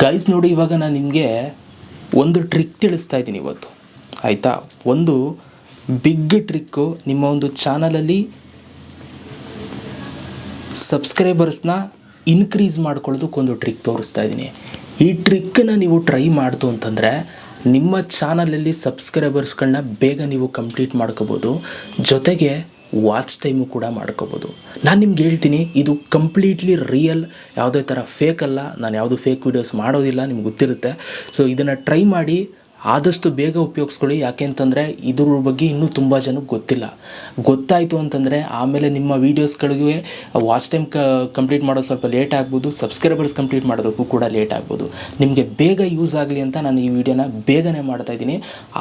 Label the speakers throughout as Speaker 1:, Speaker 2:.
Speaker 1: Guys ನೋಡಿ, ಇವಾಗ ನಾನು ನಿಮಗೆ ಒಂದು ಟ್ರಿಕ್ ತಿಳಿಸ್ತಾ ಇದ್ದೀನಿ ಇವತ್ತು. ಆಯಿತಾ? ಒಂದು ಬಿಗ್ ಟ್ರಿಕ್ಕು ನಿಮ್ಮ ಒಂದು ಚಾನಲಲ್ಲಿ ಸಬ್ಸ್ಕ್ರೈಬರ್ಸ್ನ ಇನ್ಕ್ರೀಸ್ ಮಾಡ್ಕೊಳ್ಳೋದಕ್ಕೊಂದು ಟ್ರಿಕ್ ತೋರಿಸ್ತಾ ಇದ್ದೀನಿ. ಈ ಟ್ರಿಕ್ಕನ್ನ ನೀವು ಟ್ರೈ ಮಾಡ್ತು ಅಂತಂದರೆ ನಿಮ್ಮ ಚಾನಲಲ್ಲಿ ಸಬ್ಸ್ಕ್ರೈಬರ್ಸ್ಗಳನ್ನ ಬೇಗ ನೀವು ಕಂಪ್ಲೀಟ್ ಮಾಡ್ಕೋಬೋದು. ಜೊತೆಗೆ ವಾಚ್ ಟೈಮು ಕೂಡ ಮಾಡ್ಕೋಬೋದು. ನಾನು ನಿಮ್ಗೆ ಹೇಳ್ತೀನಿ, ಇದು ಕಂಪ್ಲೀಟ್ಲಿ ರಿಯಲ್ ಯಾವುದೇ ಥರ ಫೇಕ್ ಅಲ್ಲ. ನಾನು ಯಾವುದು ಫೇಕ್ ವೀಡಿಯೋಸ್ ಮಾಡೋದಿಲ್ಲ, ನಿಮ್ಗೆ ಗೊತ್ತಿರುತ್ತೆ. ಸೊ ಇದನ್ನು ಟ್ರೈ ಮಾಡಿ ಆದಷ್ಟು ಬೇಗ ಉಪಯೋಗಿಸ್ಕೊಳ್ಳಿ. ಯಾಕೆ ಅಂತಂದರೆ ಇದ್ರ ಬಗ್ಗೆ ಇನ್ನೂ ತುಂಬ ಜನಕ್ಕೆ ಗೊತ್ತಿಲ್ಲ. ಗೊತ್ತಾಯಿತು ಅಂತಂದರೆ ಆಮೇಲೆ ನಿಮ್ಮ ವೀಡಿಯೋಸ್ಗಳಿಗೆ ವಾಚ್ ಟೈಮ್ ಕ ಕಂಪ್ಲೀಟ್ ಮಾಡೋದು ಸ್ವಲ್ಪ ಲೇಟ್ ಆಗ್ಬೋದು. ಸಬ್ಸ್ಕ್ರೈಬರ್ಸ್ ಕಂಪ್ಲೀಟ್ ಮಾಡೋದಕ್ಕೂ ಕೂಡ ಲೇಟ್ ಆಗ್ಬೋದು. ನಿಮಗೆ ಬೇಗ ಯೂಸ್ ಆಗಲಿ ಅಂತ ನಾನು ಈ ವಿಡಿಯೋನ ಬೇಗನೆ ಮಾಡ್ತಾ ಇದ್ದೀನಿ.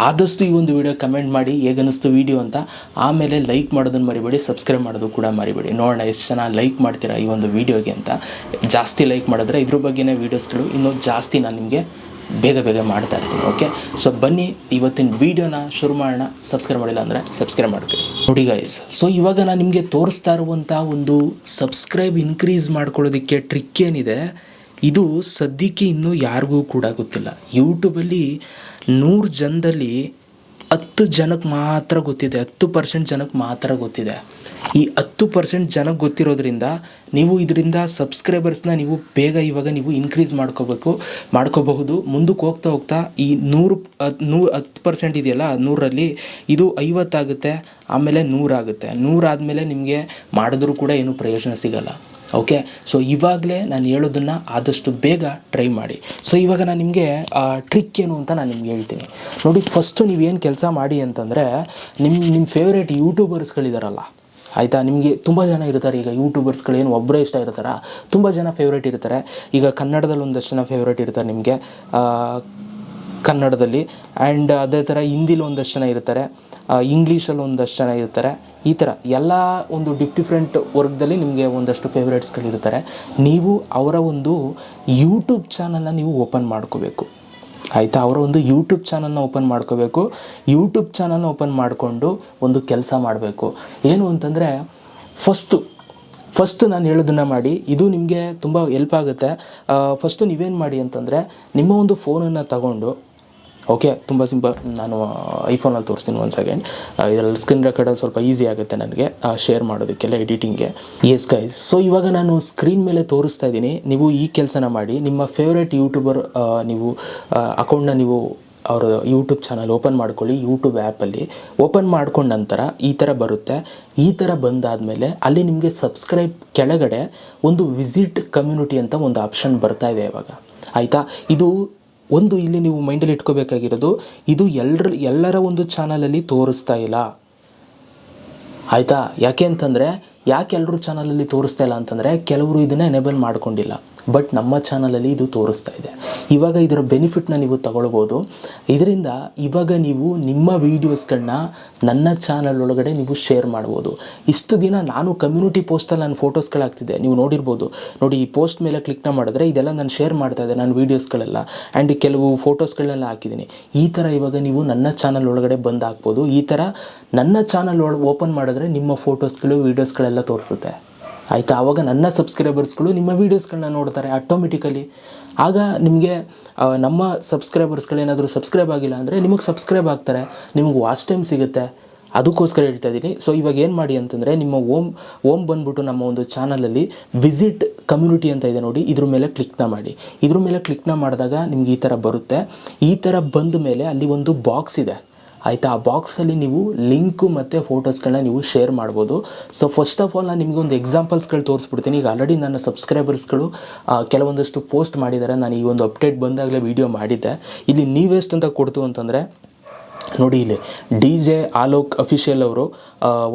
Speaker 1: ಆದಷ್ಟು ಈ ಒಂದು ವಿಡಿಯೋ ಕಮೆಂಟ್ ಮಾಡಿ, ಹೇಗನ್ನಿಸ್ತು ವಿಡಿಯೋ ಅಂತ ಆಮೇಲೆ ಲೈಕ್ ಮಾಡೋದನ್ನು ಮರಿಬೇಡಿ ಸಬ್ಸ್ಕ್ರೈಬ್ ಮಾಡೋದು ಕೂಡ ಮರಿಬೇಡಿ. ನೋಡೋಣ ಎಷ್ಟು ಜನ ಲೈಕ್ ಮಾಡ್ತೀರಾ ಈ ಒಂದು ವಿಡಿಯೋಗೆ ಅಂತ. ಜಾಸ್ತಿ ಲೈಕ್ ಮಾಡಿದ್ರೆ ಇದ್ರ ಬಗ್ಗೆನೇ ವೀಡಿಯೋಸ್ಗಳು ಇನ್ನೂ ಜಾಸ್ತಿ ನಾನು ನಿಮಗೆ ಬೇಗ ಬೇಗ ಮಾಡ್ತಾ ಇರ್ತೀನಿ ಓಕೆ ಸೊ ಬನ್ನಿ, ಇವತ್ತಿನ ವೀಡಿಯೋನ ಶುರು ಮಾಡೋಣ. ಸಬ್ಸ್ಕ್ರೈಬ್ ಮಾಡಿಲ್ಲ ಅಂದರೆ ಸಬ್ಸ್ಕ್ರೈಬ್ ಮಾಡ್ಕೊಳ್ಳಿ. ನೋಡಿ ಗೈಸ್ ಸೊ ಇವಾಗ ನಾನು ನಿಮಗೆ ತೋರಿಸ್ತಾ ಇರುವಂಥ ಒಂದು ಸಬ್ಸ್ಕ್ರೈಬ್ ಇನ್ಕ್ರೀಸ್ ಮಾಡ್ಕೊಳ್ಳೋದಕ್ಕೆ ಟ್ರಿಕ್ ಏನಿದೆ, ಇದು ಸದ್ಯಕ್ಕೆ ಇನ್ನೂ ಯಾರಿಗೂ ಕೂಡ ಗೊತ್ತಿಲ್ಲ. ಯೂಟ್ಯೂಬಲ್ಲಿ ನೂರು ಜನದಲ್ಲಿ ಹತ್ತು ಜನಕ್ಕೆ ಮಾತ್ರ ಗೊತ್ತಿದೆ, ಹತ್ತು ಪರ್ಸೆಂಟ್ ಜನಕ್ಕೆ ಮಾತ್ರ ಗೊತ್ತಿದೆ. ಈ ಹತ್ತು ಪರ್ಸೆಂಟ್ ಜನಕ್ಕೆ ಗೊತ್ತಿರೋದ್ರಿಂದ ನೀವು ಇದರಿಂದ ಸಬ್ಸ್ಕ್ರೈಬರ್ಸ್ನ ನೀವು ಬೇಗ ಇವಾಗ ನೀವು ಇನ್ಕ್ರೀಸ್ ಮಾಡ್ಕೋಬೇಕು, ಮಾಡ್ಕೋಬಹುದು. ಮುಂದಕ್ಕೆ ಹೋಗ್ತಾ ಹೋಗ್ತಾ ಈ ನೂರು, ನೂ, ಹತ್ತು ಪರ್ಸೆಂಟ್ ಇದೆಯಲ್ಲ ನೂರಲ್ಲಿ ಇದು ಐವತ್ತಾಗುತ್ತೆ ಆಮೇಲೆ ನೂರಾಗುತ್ತೆ ನೂರಾದಮೇಲೆ ನಿಮಗೆ ಮಾಡಿದ್ರೂ ಕೂಡ ಏನು ಪ್ರಯೋಜನ ಸಿಗಲ್ಲ. ಓಕೆ ಸೊ ಇವಾಗಲೇ ನಾನು ಹೇಳೋದನ್ನು ಆದಷ್ಟು ಬೇಗ ಟ್ರೈ ಮಾಡಿ. ಸೊ ಇವಾಗ ನಾನು ನಿಮಗೆ ಟ್ರಿಕ್ ಏನು ಅಂತ ನಾನು ನಿಮ್ಗೆ ಹೇಳ್ತೀನಿ. ನೋಡಿ ಫಸ್ಟು ನೀವೇನು ಕೆಲಸ ಮಾಡಿ ಅಂತಂದರೆ ನಿಮ್ಮ ನಿಮ್ಮ ಫೇವ್ರೇಟ್ ಯೂಟ್ಯೂಬರ್ಸ್ಗಳಿದಾರಲ್ಲ ಆಯಿತಾ? ನಿಮಗೆ ತುಂಬ ಜನ ಇರ್ತಾರೆ. ಈಗ ಯೂಟ್ಯೂಬರ್ಸ್ಗಳೇನು ಒಬ್ಬರೇ ಇಷ್ಟ ಇರ್ತಾರ, ತುಂಬ ಜನ ಫೇವ್ರೇಟ್ ಇರ್ತಾರೆ. ಈಗ ಕನ್ನಡದಲ್ಲಿ ಒಂದಷ್ಟು ಜನ ಫೇವ್ರೇಟ್ ಇರ್ತಾರೆ ನಿಮಗೆ. ಕನ್ನಡದಲ್ಲಿ. ಆ್ಯಂಡ್ ಅದೇ ಥರ ಹಿಂದಿಲಿ ಒಂದಷ್ಟು ಜನ ಇರ್ತಾರೆ ಇಂಗ್ಲೀಷಲ್ಲಿ ಒಂದಷ್ಟು ಜನ ಇರ್ತಾರೆ. ಈ ಥರ ಎಲ್ಲ ಒಂದು ಡಿಫ್, ಡಿಫ್ರೆಂಟ್ ವರ್ಗದಲ್ಲಿ ನಿಮಗೆ ಒಂದಷ್ಟು ಫೇವ್ರೇಟ್ಸ್ಗಳಿರ್ತಾರೆ ನೀವು ಅವರ ಒಂದು ಯೂಟ್ಯೂಬ್ ಚಾನಲ್ನ ನೀವು ಓಪನ್ ಮಾಡ್ಕೋಬೇಕು. ಆಯಿತಾ? ಅವರು ಒಂದು ಯೂಟ್ಯೂಬ್ ಚಾನಲ್ನ ಓಪನ್ ಮಾಡ್ಕೋಬೇಕು. ಯೂಟ್ಯೂಬ್ ಚಾನಲ್ನ ಓಪನ್ ಮಾಡಿಕೊಂಡು ಒಂದು ಕೆಲಸ ಮಾಡಬೇಕು. ಏನು ಅಂತಂದರೆ ಫಸ್ಟು ಫಸ್ಟ್ ನಾನು ಹೇಳೋದನ್ನು ಮಾಡಿ. ಇದು ನಿಮಗೆ ತುಂಬ ಹೆಲ್ಪ್ ಆಗುತ್ತೆ. ಫಸ್ಟು ನೀವೇನು ಮಾಡಿ ಅಂತಂದರೆ, ನಿಮ್ಮ ಒಂದು ಫೋನನ್ನು ತಗೊಂಡು ಓಕೆ ತುಂಬ ಸಿಂಪಲ್ ನಾನು ಐಫೋನಲ್ಲಿ ತೋರಿಸ್ತೀನಿ ಒಂದು ಸೆಕೆಂಡ್ ಇದರಲ್ಲಿ ಸ್ಕ್ರೀನ್ ರೆಕಾರ್ಡ್ ಸ್ವಲ್ಪ ಈಸಿ ಆಗುತ್ತೆ ನನಗೆ ಶೇರ್ ಮಾಡೋದಕ್ಕೆಲ್ಲ ಎಡಿಟಿಂಗ್ಗೆ ಎಸ್ ಗೈಸ್ ಸೊ ಇವಾಗ ನಾನು ಸ್ಕ್ರೀನ್ ಮೇಲೆ ತೋರಿಸ್ತಾ ಇದ್ದೀನಿ. ನೀವು ಈ ಕೆಲಸನ ಮಾಡಿ, ನಿಮ್ಮ ಫೇವ್ರೇಟ್ ಯೂಟ್ಯೂಬರ್ ನೀವು ಅಕೌಂಟ್ನ ನೀವು ಅವರ ಯೂಟ್ಯೂಬ್ ಚಾನಲ್ ಓಪನ್ ಮಾಡ್ಕೊಳ್ಳಿ ಯೂಟ್ಯೂಬ್ ಆ್ಯಪಲ್ಲಿ ಓಪನ್ ಮಾಡ್ಕೊಂಡ ನಂತರ ಈ ಥರ ಬರುತ್ತೆ. ಈ ಥರ ಬಂದಾದಮೇಲೆ ಅಲ್ಲಿ ನಿಮಗೆ ಸಬ್ಸ್ಕ್ರೈಬ್ ಕೆಳಗಡೆ ಒಂದು ವಿಸಿಟ್ ಕಮ್ಯುನಿಟಿ ಅಂತ ಒಂದು ಆಪ್ಷನ್ ಬರ್ತಾ ಇದೆ ಇವಾಗ. ಆಯಿತಾ? ಇದು ಒಂದು ಇಲ್ಲಿ ನೀವು ಮೈಂಡಲ್ಲಿ ಇಟ್ಕೋಬೇಕಾಗಿರೋದು, ಇದು ಎಲ್ಲರ ಎಲ್ಲರ ಒಂದು ಚಾನಲಲ್ಲಿ ತೋರಿಸ್ತಾ ಇಲ್ಲ. ಆಯಿತಾ? ಯಾಕೆ ಅಂತಂದರೆ, ಯಾಕೆ ಎಲ್ಲರೂ ಚಾನಲಲ್ಲಿ ತೋರಿಸ್ತಾ ಇಲ್ಲ ಅಂತಂದರೆ, ಕೆಲವರು ಇದನ್ನು ಎನೇಬಲ್ ಮಾಡ್ಕೊಂಡಿಲ್ಲ. ಬಟ್ ನಮ್ಮ ಚಾನಲಲ್ಲಿ ಇದು ತೋರಿಸ್ತಾ ಇದೆ. ಇವಾಗ ಇದರ ಬೆನಿಫಿಟ್ನ ನೀವು ತಗೊಳ್ಬೋದು. ಇದರಿಂದ ಇವಾಗ ನೀವು ನಿಮ್ಮ ವೀಡಿಯೋಸ್ಗಳನ್ನ ನನ್ನ ಚಾನಲ್ ಒಳಗಡೆ ನೀವು ಶೇರ್ ಮಾಡ್ಬೋದು. ಇಷ್ಟು ದಿನ ನಾನು ಕಮ್ಯುನಿಟಿ ಪೋಸ್ಟಲ್ಲಿ ನಾನು ಫೋಟೋಸ್ಗಳು ನೀವು ನೋಡಿರ್ಬೋದು. ನೋಡಿ, ಈ ಪೋಸ್ಟ್ ಮೇಲೆ ಕ್ಲಿಕ್ನ ಮಾಡಿದ್ರೆ ಇದೆಲ್ಲ ನಾನು ಶೇರ್ ಮಾಡ್ತಾ ಇದ್ದೆ, ನನ್ನ ವೀಡಿಯೋಸ್ಗಳೆಲ್ಲ ಆ್ಯಂಡ್ ಕೆಲವು ಫೋಟೋಸ್ಗಳನ್ನೆಲ್ಲ ಹಾಕಿದ್ದೀನಿ. ಈ ಥರ ಇವಾಗ ನೀವು ನನ್ನ ಚಾನಲ್ ಒಳಗಡೆ ಬಂದು ಹಾಕ್ಬೋದು ಈ ಥರ ನನ್ನ ಚಾನಲ್ ಒಳ ಓಪನ್ ಮಾಡಿದ್ರೆ ನಿಮ್ಮ ಫೋಟೋಸ್ಗಳು ವೀಡಿಯೋಸ್ಗಳೆಲ್ಲ ತೋರಿಸುತ್ತೆ. ಆಯಿತಾ? ಆವಾಗ ನನ್ನ ಸಬ್ಸ್ಕ್ರೈಬರ್ಸ್ಗಳು ನಿಮ್ಮ ವೀಡಿಯೋಸ್ಗಳನ್ನ ನೋಡ್ತಾರೆ ಆಟೋಮೆಟಿಕಲಿ ಆಗ ನಿಮಗೆ ನಮ್ಮ ಸಬ್ಸ್ಕ್ರೈಬರ್ಸ್ಗಳೇನಾದರೂ ಸಬ್ಸ್ಕ್ರೈಬ್ ಆಗಿಲ್ಲ ಅಂದರೆ ನಿಮಗೆ ಸಬ್ಸ್ಕ್ರೈಬ್ ಆಗ್ತಾರೆ, ನಿಮಗೆ ವಾಚ್ ಟೈಮ್ ಸಿಗುತ್ತೆ. ಅದಕ್ಕೋಸ್ಕರ ಹೇಳ್ತಾ ಇದ್ದೀನಿ. ಸೊ ಇವಾಗ ಏನು ಮಾಡಿ ಅಂತಂದರೆ ನಿಮ್ಮ ಓಮ್ ಓಮ್ ಬಂದ್ಬಿಟ್ಟು ನಮ್ಮ ಒಂದು ಚಾನಲಲ್ಲಿ ವಿಸಿಟ್ ಕಮ್ಯುನಿಟಿ ಅಂತ ಇದೆ ನೋಡಿ, ಇದ್ರ ಮೇಲೆ ಕ್ಲಿಕ್ನ ಮಾಡಿ. ಇದ್ರ ಮೇಲೆ ಕ್ಲಿಕ್ನ ಮಾಡಿದಾಗ ನಿಮ್ಗೆ ಈ ಥರ ಬರುತ್ತೆ. ಈ ಥರ ಬಂದ ಮೇಲೆ ಅಲ್ಲಿ ಒಂದು ಬಾಕ್ಸ್ ಇದೆ. ಆಯಿತಾ? ಆ ಬಾಕ್ಸಲ್ಲಿ ನೀವು ಲಿಂಕು ಮತ್ತು ಫೋಟೋಸ್ಗಳನ್ನ ನೀವು ಶೇರ್ ಮಾಡ್ಬೋದು. ಸೊ ಫಸ್ಟ್ ಆಫ್ ಆಲ್ ನಾನು ನಿಮಗೆ ಒಂದು ಎಕ್ಸಾಂಪಲ್ಸ್ಗಳು ತೋರಿಸ್ಬಿಡ್ತೀನಿ. ಈಗ ಆಲ್ರೆಡಿ ನನ್ನ ಸಬ್ಸ್ಕ್ರೈಬರ್ಸ್ಗಳು ಕೆಲವೊಂದಷ್ಟು ಪೋಸ್ಟ್ ಮಾಡಿದ್ದಾರೆ ನಾನು ಈ ಒಂದು ಅಪ್ಡೇಟ್ ಬಂದಾಗಲೇ ವೀಡಿಯೋ ಮಾಡಿದ್ದೆ. ಇಲ್ಲಿ ನೀವೆಷ್ಟು ಅಂತ ಕೊಡ್ತು ಅಂತಂದರೆ, ನೋಡಿ ಇಲ್ಲಿ ಡಿ ಜೆ ಆಲೋಕ್ ಅಫಿಷಿಯಲ್ ಅವರು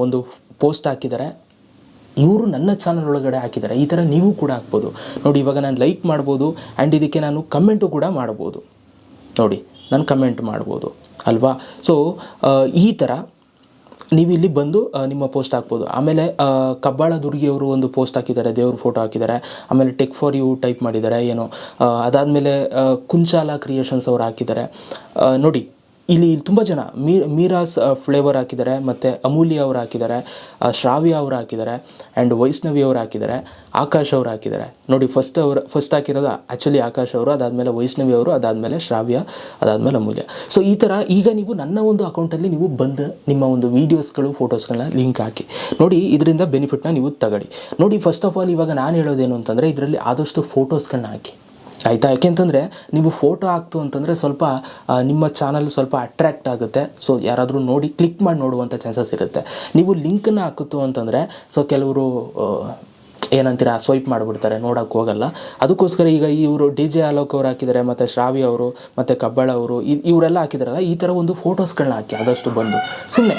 Speaker 1: ಒಂದು ಪೋಸ್ಟ್ ಹಾಕಿದ್ದಾರೆ ಇವರು ನನ್ನ ಚಾನಲ್ ಒಳಗಡೆ ಹಾಕಿದ್ದಾರೆ ಈ ಥರ ನೀವು ಕೂಡ ಹಾಕ್ಬೋದು. ನೋಡಿ, ಇವಾಗ ನಾನು ಲೈಕ್ ಮಾಡ್ಬೋದು. ಆ್ಯಂಡ್ ಇದಕ್ಕೆ ನಾನು ಕಮೆಂಟು ಕೂಡ ಮಾಡ್ಬೋದು. ನೋಡಿ. ನಾನು ಕಮೆಂಟ್ ಮಾಡ್ಬೋದು, ಅಲ್ವಾ? ಸೊ ಈ ಥರ ನೀವು ಇಲ್ಲಿ ಬಂದು ನಿಮ್ಮ ಪೋಸ್ಟ್ ಹಾಕ್ಬೋದು. ಆಮೇಲೆ ಕಬ್ಬಾಳ ದುರ್ಗಿಯವರು ಒಂದು ಪೋಸ್ಟ್ ಹಾಕಿದ್ದಾರೆ, ದೇವ್ರ ಫೋಟೋ ಹಾಕಿದ್ದಾರೆ. ಆಮೇಲೆ ಟೆಕ್ ಫಾರ್ ಯು ಟೈಪ್ ಮಾಡಿದ್ದಾರೆ, ಏನೋ. ಅದಾದಮೇಲೆ ಕುಂಚಾಲ ಕ್ರಿಯೇಷನ್ಸ್ ಅವರು ಹಾಕಿದ್ದಾರೆ. ನೋಡಿ ಇಲ್ಲಿ ತುಂಬ ಜನ ಮೀರಾಸ್ ಫ್ಲೇವರ್ ಹಾಕಿದ್ದಾರೆ, ಮತ್ತು ಅಮೂಲ್ಯ ಅವರು ಹಾಕಿದ್ದಾರೆ ಶ್ರಾವ್ಯ ಅವರು ಹಾಕಿದ್ದಾರೆ ಆ್ಯಂಡ್ ವೈಷ್ಣವಿ ಅವರು ಹಾಕಿದ್ದಾರೆ, ಆಕಾಶ್ ಅವರು ಹಾಕಿದ್ದಾರೆ. ನೋಡಿ ಫಸ್ಟ್ ಅವ್ರು ಫಸ್ಟ್ ಹಾಕಿರೋದು ಆ್ಯಕ್ಚುಲಿ ಆಕಾಶ್ ಅವರು, ಅದಾದಮೇಲೆ ವೈಷ್ಣವಿ ಅವರು, ಅದಾದಮೇಲೆ ಶ್ರಾವ್ಯ, ಅದಾದಮೇಲೆ ಅಮೂಲ್ಯ. ಸೊ ಈ ಥರ ಈಗ ನೀವು ನನ್ನ ಒಂದು ಅಕೌಂಟಲ್ಲಿ ನೀವು ಬಂದು ನಿಮ್ಮ ಒಂದು ವೀಡಿಯೋಸ್ಗಳು ಫೋಟೋಸ್ಗಳನ್ನ ಲಿಂಕ್ ಹಾಕಿ. ನೋಡಿ, ಇದರಿಂದ ಬೆನಿಫಿಟ್ನ ನೀವು ತಗೊಳ್ಳಿ. ನೋಡಿ ಫಸ್ಟ್ ಆಫ್ ಆಲ್ ಇವಾಗ ನಾನು ಹೇಳೋದೇನು ಅಂತಂದರೆ, ಇದರಲ್ಲಿ ಆದಷ್ಟು ಫೋಟೋಸ್ಗಳನ್ನ ಹಾಕಿ. ಆಯಿತಾ? ಯಾಕೆಂತಂದರೆ ನೀವು ಫೋಟೋ ಹಾಕ್ತು ಅಂತಂದರೆ ಸ್ವಲ್ಪ ನಿಮ್ಮ ಚಾನಲ್ ಸ್ವಲ್ಪ ಅಟ್ರ್ಯಾಕ್ಟ್ ಆಗುತ್ತೆ. ಸೊ ಯಾರಾದರೂ ನೋಡಿ ಕ್ಲಿಕ್ ಮಾಡಿ ನೋಡುವಂಥ ಚಾನ್ಸಸ್ ಇರುತ್ತೆ. ನೀವು ಲಿಂಕನ್ನು ಹಾಕುತ್ತು ಅಂತಂದರೆ ಸೊ ಕೆಲವರು ಏನಂತೀರಾ ಸ್ವೈಪ್ ಮಾಡಿಬಿಡ್ತಾರೆ, ನೋಡೋಕೆ ಹೋಗಲ್ಲ. ಅದಕ್ಕೋಸ್ಕರ ಈಗ ಇವರು ಡಿ ಜೆ ಆಲೋಕ್ ಅವರು ಹಾಕಿದ್ದಾರೆ, ಮತ್ತು ಶ್ರಾವಿ ಅವರು, ಮತ್ತು ಕಬ್ಬಳ ಅವರು ಇವರೆಲ್ಲ ಹಾಕಿದಾರಲ್ಲ, ಈ ಥರ ಒಂದು ಫೋಟೋಸ್ಗಳನ್ನ ಹಾಕಿ, ಆದಷ್ಟು ಬಂದು. ಸುಮ್ಮನೆ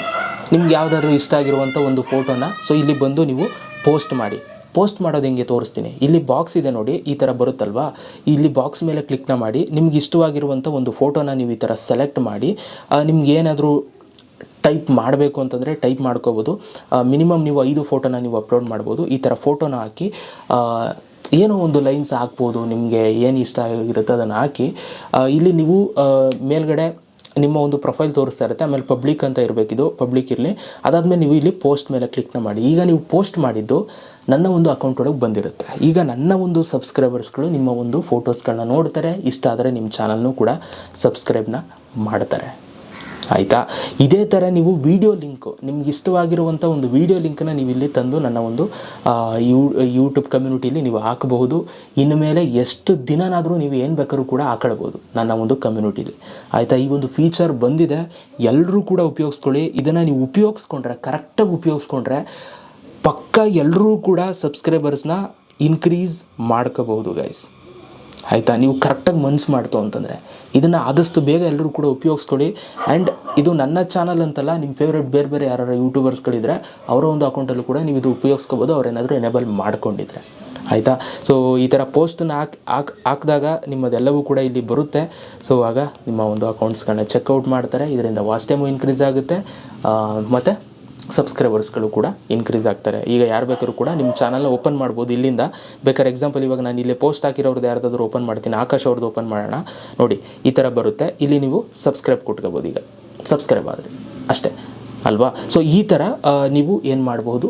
Speaker 1: ನಿಮ್ಗೆ ಯಾವುದಾದ್ರೂ ಇಷ್ಟ ಆಗಿರುವಂಥ ಒಂದು ಫೋಟೋನ ಸೊ ಇಲ್ಲಿ ಬಂದು ನೀವು ಪೋಸ್ಟ್ ಮಾಡಿ. ಪೋಸ್ಟ್ ಮಾಡೋದು ಹೆಂಗೆ ತೋರಿಸ್ತೀನಿ? ಇಲ್ಲಿ ಬಾಕ್ಸ್ ಇದೆ ನೋಡಿ, ಈ ಥರ ಬರುತ್ತಲ್ವಾ? ಇಲ್ಲಿ ಬಾಕ್ಸ್ ಮೇಲೆ ಕ್ಲಿಕ್ನ ಮಾಡಿ, ನಿಮ್ಗೆ ಇಷ್ಟವಾಗಿರುವಂಥ ಒಂದು ಫೋಟೋನ ನೀವು ಈ ಥರ ಸೆಲೆಕ್ಟ್ ಮಾಡಿ ನಿಮ್ಗೆ ಏನಾದರೂ ಟೈಪ್ ಮಾಡಬೇಕು ಅಂತಂದರೆ ಟೈಪ್ ಮಾಡ್ಕೋಬೋದು. ಮಿನಿಮಮ್ ನೀವು ಐದು ಫೋಟೋನ ನೀವು ಅಪ್ಲೋಡ್ ಮಾಡ್ಬೋದು. ಈ ಥರ ಫೋಟೋನ ಹಾಕಿ ಏನೋ ಒಂದು ಲೈನ್ಸ್ ಹಾಕ್ಬೋದು, ನಿಮಗೆ ಏನು ಇಷ್ಟ ಆಗಿರುತ್ತೆ ಅದನ್ನು ಹಾಕಿ. ಇಲ್ಲಿ ನೀವು ಮೇಲ್ಗಡೆ ನಿಮ್ಮ ಒಂದು ಪ್ರೊಫೈಲ್ ತೋರಿಸ್ತಾ ಇರುತ್ತೆ, ಆಮೇಲೆ ಪಬ್ಲಿಕ್ ಅಂತ ಇರಬೇಕಿದು, ಪಬ್ಲಿಕ್ ಇರಲಿ. ಅದಾದಮೇಲೆ ನೀವು ಇಲ್ಲಿ ಪೋಸ್ಟ್ ಮೇಲೆ ಕ್ಲಿಕ್ನ ಮಾಡಿ. ಈಗ ನೀವು ಪೋಸ್ಟ್ ಮಾಡಿದ್ದು ನನ್ನ ಒಂದು ಅಕೌಂಟ್ ಒಳಗೆ ಬಂದಿರುತ್ತೆ. ಈಗ ನನ್ನ ಒಂದು ಸಬ್ಸ್ಕ್ರೈಬರ್ಸ್ಗಳು ನಿಮ್ಮ ಒಂದು ಫೋಟೋಸ್ಗಳನ್ನ ನೋಡ್ತಾರೆ. ಇಷ್ಟ ಆದರೆ ನಿಮ್ಮ ಚಾನಲ್ನೂ ಕೂಡ ಸಬ್ಸ್ಕ್ರೈಬ್ನ ಮಾಡ್ತಾರೆ. ಆಯಿತಾ? ಇದೇ ಥರ ನೀವು ವಿಡಿಯೋ ಲಿಂಕು ನಿಮ್ಗೆ ಇಷ್ಟವಾಗಿರುವಂಥ ಒಂದು ವಿಡಿಯೋ ಲಿಂಕನ್ನು ನೀವು ಇಲ್ಲಿ ತಂದು ನನ್ನ ಒಂದು ಯೂ ಯೂಟ್ಯೂಬ್ ಕಮ್ಯುನಿಟಿಲಿ ನೀವು ಹಾಕಬಹುದು. ಇನ್ನು ಮೇಲೆ ಎಷ್ಟು ದಿನನಾದರೂ ನೀವು ಏನು ಬೇಕಾದ್ರೂ ಕೂಡ ಹಾಕೊಳ್ಬೋದು ನನ್ನ ಒಂದು ಕಮ್ಯುನಿಟಿಲಿ ಆಯಿತಾ? ಈ ಒಂದು ಫೀಚರ್ ಬಂದಿದೆ. ಎಲ್ಲರೂ ಕೂಡ ಉಪಯೋಗಿಸ್ಕೊಳ್ಳಿ. ಇದನ್ನು ನೀವು ಉಪಯೋಗಿಸ್ಕೊಂಡ್ರೆ ಕರೆಕ್ಟಾಗಿ ಉಪಯೋಗಿಸ್ಕೊಂಡ್ರೆ ಪಕ್ಕ ಎಲ್ಲರೂ ಕೂಡ ಸಬ್ಸ್ಕ್ರೈಬರ್ಸ್ನ ಇನ್ಕ್ರೀಸ್ ಮಾಡ್ಕೋಬಹುದು ಗೈಸ್ ಆಯಿತಾ? ನೀವು ಕರೆಕ್ಟಾಗಿ ಮನ್ಸು ಮಾಡ್ತು ಅಂತಂದರೆ, ಇದನ್ನು ಆದಷ್ಟು ಬೇಗ ಎಲ್ಲರೂ ಕೂಡ ಉಪಯೋಗಿಸ್ಕೊಳ್ಳಿ ಆ್ಯಂಡ್ ಇದು ನನ್ನ ಚಾನಲ್ ಅಂತಲ್ಲ ನಿಮ್ಮ ಫೇವ್ರೇಟ್ ಬೇರೆ ಬೇರೆ ಯಾರು ಯೂಟ್ಯೂಬರ್ಸ್ಗಳಿದ್ರೆ ಅವರ ಒಂದು ಅಕೌಂಟಲ್ಲೂ ಕೂಡ ನೀವು ಇದು ಉಪಯೋಗಿಸ್ಕೋಬೋದು ಅವ್ರೇನಾದರೂ ಎನೇಬಲ್ ಮಾಡ್ಕೊಂಡಿದ್ರೆ. ಆಯಿತಾ? ಸೊ ಈ ಥರ ಪೋಸ್ಟನ್ನು ಹಾಕಿ, ಹಾಕ್, ಹಾಕಿದಾಗ ನಿಮ್ಮದೆಲ್ಲವೂ ಕೂಡ ಇಲ್ಲಿ ಬರುತ್ತೆ. ಸೊ ಆಗ ನಿಮ್ಮ ಒಂದು ಅಕೌಂಟ್ಸ್ಗಳನ್ನ ಚೆಕ್ಔಟ್ ಮಾಡ್ತಾರೆ. ಇದರಿಂದ ವಾಚ್ ಟೈಮು ಇನ್ಕ್ರೀಸ್ ಆಗುತ್ತೆ. ಮತ್ತು ಸಬ್ಸ್ಕ್ರೈಬರ್ಸ್ಗಳು ಕೂಡ ಇನ್ಕ್ರೀಸ್ ಆಗ್ತಾರೆ. ಈಗ ಯಾರು ಬೇಕಾದ್ರೂ ಕೂಡ ನಿಮ್ಮ ಚಾನಲ್ನ ಓಪನ್ ಮಾಡ್ಬೋದು. ಇಲ್ಲಿಂದ ಬೇಕಾದ್ರೆ ಎಕ್ಸಾಂಪಲ್ ಇವಾಗ ನಾನು ಇಲ್ಲಿ ಪೋಸ್ಟ್ ಹಾಕಿರೋರ್ದು ಯಾರ್ದಾದ್ರು ಓಪನ್ ಮಾಡ್ತೀನಿ. ಆಕಾಶ್ ಅವ್ರದ್ದು ಓಪನ್ ಮಾಡೋಣ. ನೋಡಿ, ಈ ಥರ ಬರುತ್ತೆ. ಇಲ್ಲಿ ನೀವು ಸಬ್ಸ್ಕ್ರೈಬ್ ಕೊಟ್ಕೋಬೋದು ಈಗ. ಸಬ್ಸ್ಕ್ರೈಬ್ ಆದರೆ. ಅಷ್ಟೇ. ಅಲ್ವಾ? ಸೊ ಈ ಥರ ನೀವು ಏನು ಮಾಡ್ಬೋದು?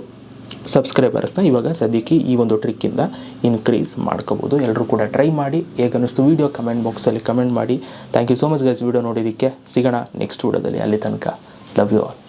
Speaker 1: ಸಬ್ಸ್ಕ್ರೈಬರ್ಸ್ನ ಇವಾಗ ಸದ್ಯಕ್ಕೆ ಈ ಒಂದು ಟ್ರಿಕ್ಕಿಂದ ಇನ್ಕ್ರೀಸ್ ಮಾಡ್ಕೋಬೋದು. ಎಲ್ಲರೂ ಕೂಡ ಟ್ರೈ ಮಾಡಿ. ಹೇಗನ್ನಿಸ್ತು ವೀಡಿಯೋ ಕಮೆಂಟ್ ಬಾಕ್ಸಲ್ಲಿ ಕಮೆಂಟ್ ಮಾಡಿ. Thank you so much guys video ನೋಡಿದ್ದಕ್ಕೆ ಸಿಗೋಣ ನೆಕ್ಸ್ಟ್ ವೀಡಿಯೋದಲ್ಲಿ ಅಲ್ಲಿ ತನಕ. Love you all